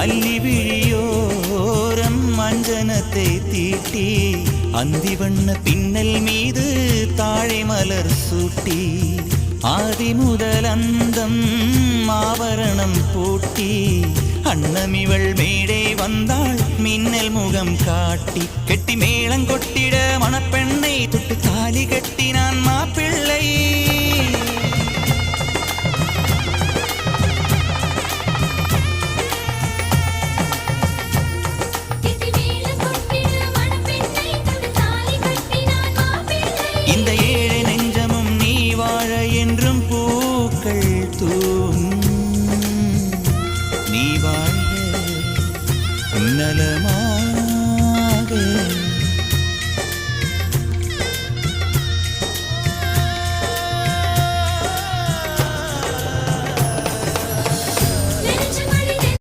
அல்லி விழியோரம் அஞ்சனத்தை தீட்டி அந்தி வண்ண பின்னல் மீது தாழை மலர் சூட்டி ஆதி முதல் அந்தம் ஆவரணம் பூட்டி அன்னமிவள் மேடே வந்தாள் மின்னல் முகம் காட்டி கெட்டி மேளங்கொட்டிட மணப்பெண்ணை தொட்டு தாலி கட்டினான் மாப்பிள்ளை. இந்த ஏழை நெஞ்சமும் நீ வாழ என்றும் பூக்கள் தூம் நீ வாழ